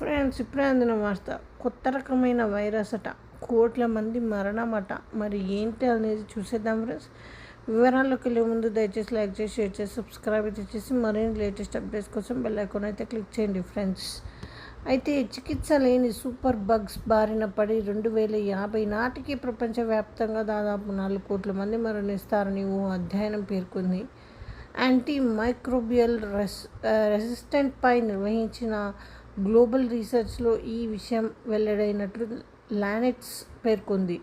Friends ఇప్పుడే అందిన వార్త. కొత్త రకమైన వైరస్ అట. కోట్ల మంది మరణమట మరి ఏంటి అనేది చూసేద్దాం ఫ్రెండ్స్. వివరాల్లోకి వెళ్ళే ముందు దయచేసి లైక్ చేసి షేర్ చేసి సబ్స్క్రైబ్ అయితే చేసి మరిన్ని లేటెస్ట్ అప్డేట్స్ కోసం బెల్ ఐకాన్ అయితే క్లిక్ చేయండి ఫ్రెండ్స్. అయితే చికిత్స లేని సూపర్ బగ్స్ బారిన పడి రెండు వేల యాభై నాటికి ప్రపంచవ్యాప్తంగా దాదాపు నాలుగు కోట్ల మంది మరణిస్తారని ఓ అధ్యయనం పేర్కొంది. యాంటీ మైక్రోబియల్ రెస్ రెసిస్టెంట్ పై నిర్వహించిన గ్లోబల్ రీసెర్చ్లో ఈ విషయం వెల్లడైనట్లు లానెట్స్ పేర్కొంది.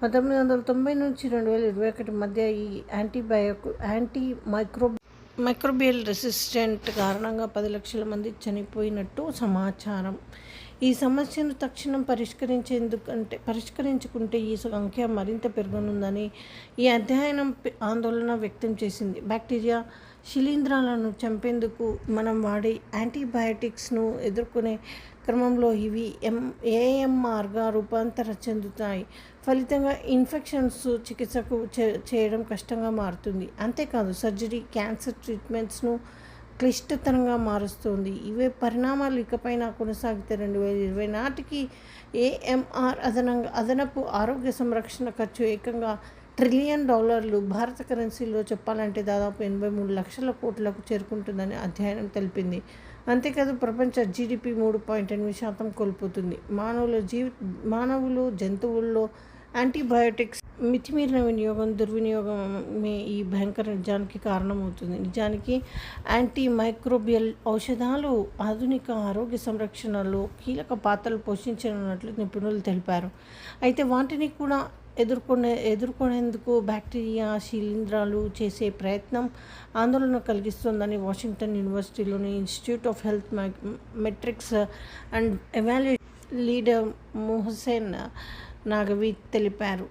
పంతొమ్మిది వందల తొంభై నుంచి రెండు వేల ఇరవై ఒకటి మధ్య ఈ antibio anti micro microbial resistant కారణంగా పది లక్షల మంది చనిపోయినట్టు సమాచారం. ఈ సమస్యను తక్షణం పరిష్కరించేందుకంటే పరిష్కరించుకుంటే ఈ సంఖ్య మరింత పెరగనుందని ఈ అధ్యయనం ఆందోళన వ్యక్తం చేసింది. బ్యాక్టీరియా శిలీంధ్రాలను చంపేందుకు మనం వాడే యాంటీబయాటిక్స్ను ఎదుర్కొనే క్రమంలో ఇవి ఎం ఏఎంఆర్గా రూపాంతర చెందుతాయి. ఫలితంగా ఇన్ఫెక్షన్స్ చికిత్సకు చేయడం కష్టంగా మారుతుంది. అంతేకాదు సర్జరీ క్యాన్సర్ ట్రీట్మెంట్స్ను క్లిష్టతరంగా మారుస్తుంది. ఇవే పరిణామాలు ఇకపైన కొనసాగితే రెండు వేల ఇరవై నాటికి ఏఎంఆర్ అదనంగా అదనపు ఆరోగ్య సంరక్షణ ఖర్చు ఏకంగా ట్రిలియన్ డాలర్లు. భారత కరెన్సీలో చెప్పాలంటే దాదాపు ఎనభై మూడు లక్షల కోట్లకు చేరుకుంటుందని అధ్యయనం తెలిపింది. అంతేకాదు ప్రపంచ జీడిపి మూడు పాయింట్ ఎనిమిది శాతం కోల్పోతుంది. మానవుల జీవి మానవులు జంతువుల్లో యాంటీబయోటిక్స్ మితిమీరిన వినియోగం దుర్వినియోగమే ఈ భయంకర నిజానికి కారణమవుతుంది. నిజానికి యాంటీ మైక్రోబియల్ ఔషధాలు ఆధునిక ఆరోగ్య సంరక్షణలో కీలక పాత్రలు పోషించనున్నట్లు నిపుణులు తెలిపారు. అయితే వాటిని కూడా ఎదుర్కొనే ఎదుర్కొనేందుకు బ్యాక్టీరియా శిలీంధ్రాలు చేసే ప్రయత్నం ఆందోళన కలిగిస్తుందని Washington యూనివర్సిటీలోని institute of health metrics and evalu leader Mohsen Naghavi తెలిపారు.